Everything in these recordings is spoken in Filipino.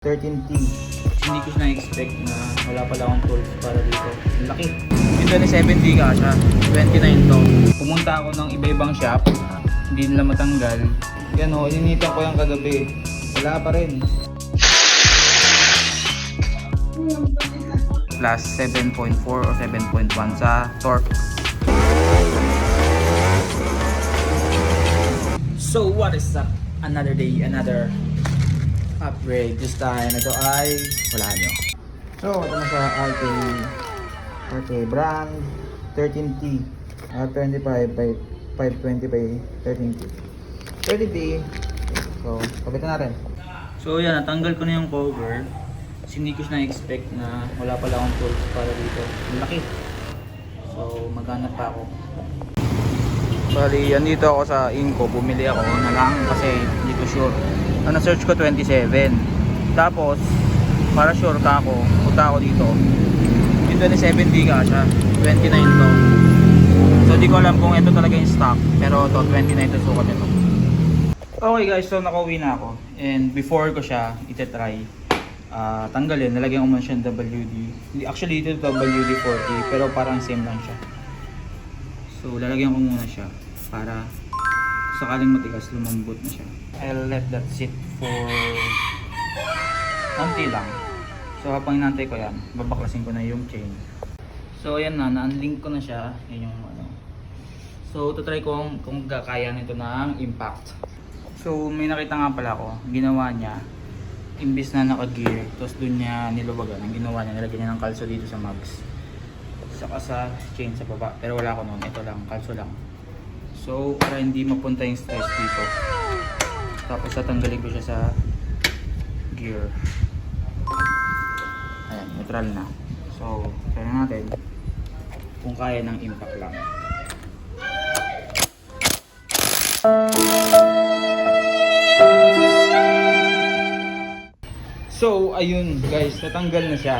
13T. Hindi ko na-expect na wala pala akong tools para dito. Ang laki. Yung 27D ka siya. 29 to. Pumunta ako ng iba-ibang shop. Hindi nila matanggal. Yan o, ininitan ko yung kagabi. Wala pa rin. Plus 7.4 or 7.1 sa torque. So what is up? Another day, another upgrade. This time, ito ay wala nyo. So, ito na sa RK RK brand 13T R25 by 520 by 13T 13T So, kapitan natin. So, yan, natanggal ko na yung cover. Kasi hindi ko na-expect na wala pala akong tools para dito. Laki. So, maghanap pa ako. Bali, andito ako sa Inco, bumili ako na lang kasi hindi ko sure. Ang na-search ko 27. Tapos, para sure ka ako, punta ako dito. Yung 27D ka siya, 29 to. So, di ko alam kung ito talaga yung stock. Pero to 29 to sukat ito. Okay guys, so nakauwi na ako. And before ko siya itetry, ah tanggalin, nalagyan ko muna siya WD. Actually, ito WD-40, pero parang same lang siya. So, lalagyan ko muna siya para sakaling matigas, lumambot na siya. I'll let that sit for konti lang. So, habang inantay ko yan, babaklasin ko na yung chain. So, ayan na, na-unlink ko na siya. Yan yung ano. So, try ko kung, kung kaya nito ng impact. So, may nakita nga pala ako, ginawa niya, imbis na naka-gear, tapos dun niya nilubagan, ang ginawa niya, nilagyan niya ng kalso dito sa mags saka sa chain sa baba. Pero wala ko noon. Ito lang, kalso lang. So, para hindi mapunta yung stress dito. Tapos tatanggalin ko siya sa gear. Ayan, neutral na. So, try na natin kung kaya ng impact lang. So, ayun guys, natanggal na siya.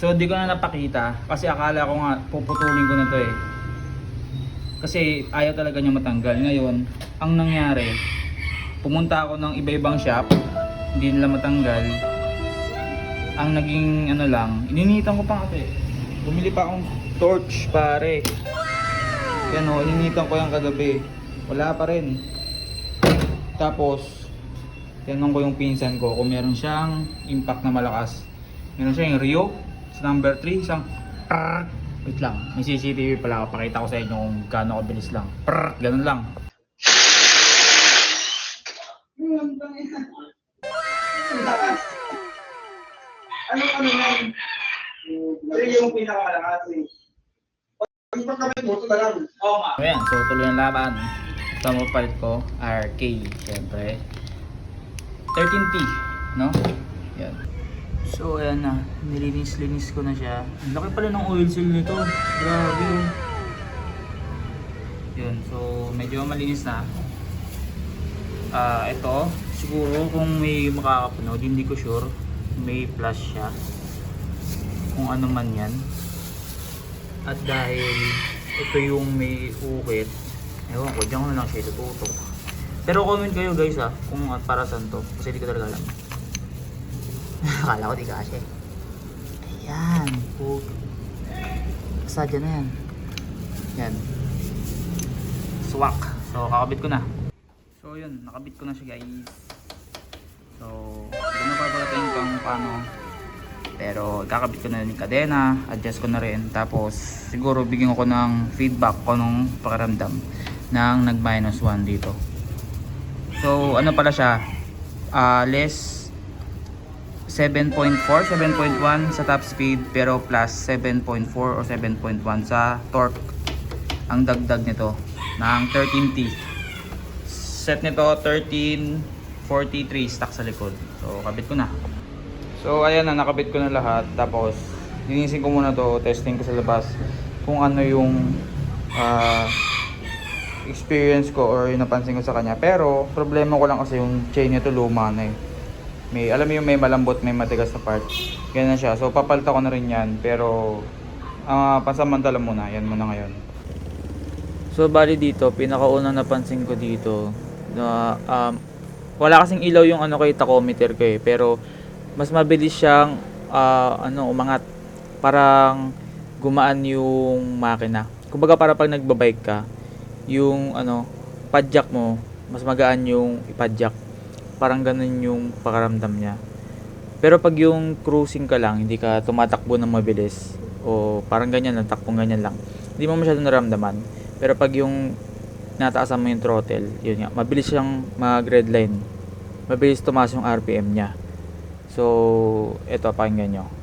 So di ko na napakita kasi akala ko nga puputulin ko na to eh. Kasi ayaw talaga niya matanggal. Ngayon, ang nangyari, pumunta ako ng iba-ibang shop, hindi nila matanggal. Ang naging ano lang, ininitan ko pa eh. Bumili pa akong torch pare. Yan o, ininitan ko yung kagabi. Wala pa rin. Tapos, tinanong ko yung pinsan ko kung meron siyang impact na malakas. Meron siya yung Rio, sa number 3, isang prrrr. Wait lang, may CCTV pala ako. Pakita ko sa inyo kung gaano kabilis lang. Prrrr, ganun lang. Ano ano yan? Yung yung pinakamalakas eh. Pag mo, ito na lang. Oo nga. Ayan, so tuloy ang laban. Ito mo palit ko, RK, syempre. 13T, no? Yan. So, ayan na. Nilinis-linis ko na siya. Ang laki pala ng oil seal nito. Grabe oh. Yun, so medyo malinis na. Ah, ito, siguro kung may makakapanood, hindi ko sure. May flash siya. Kung ano man yan. At dahil ito yung may ukit, ewan ko, diyan ko na lang siya itututok. Pero comment kayo guys ha, kung para saan to. Kasi hindi ko talaga alam. Akala ko di kasi. Ayan. Sadya na yan. Yan. Swak. So, kakabit ko na. So, yun. Nakabit ko na siya guys. So, hindi na paparating kung paano. Pero, kakabit ko na yung kadena. Adjust ko na rin. Tapos, siguro bigyan ko ng feedback ko nung pakiramdam ng nag minus 1 dito. So, ano pala siya? Ah, less 7.4, 7.1 sa top speed pero plus 7.4 or 7.1 sa torque ang dagdag nito ng 13T set nito 1343 stock sa likod. So kabit ko na. So ayan na nakabit ko na lahat. Tapos linisin ko muna to testing ko sa labas kung ano yung ah, experience ko or napansin ko sa kanya. Pero problema ko lang kasi yung chain nito luma na eh may alam mo yung may malambot may matigas na part ganyan siya so papalta ko na rin yan pero ah pansamantala muna yan muna ngayon so bali dito pinakaunang napansin ko dito na um, wala kasing ilaw yung ano ko tachometer ko eh pero mas mabilis siyang ah, ano umangat. Parang gumaan yung makina. Kumbaga para pag nagbabike ka, yung ano, padjak mo, mas magaan yung ipadjak. Parang ganun yung pakaramdam niya. Pero pag yung cruising ka lang, hindi ka tumatakbo ng mabilis o parang ganyan lang, takbong ganyan lang. Hindi mo masyado naramdaman. Pero pag yung nataasan mo yung throttle, yun nga, mabilis siyang mag-redline. Mabilis tumaas yung RPM niya. So, eto, pakinggan nyo.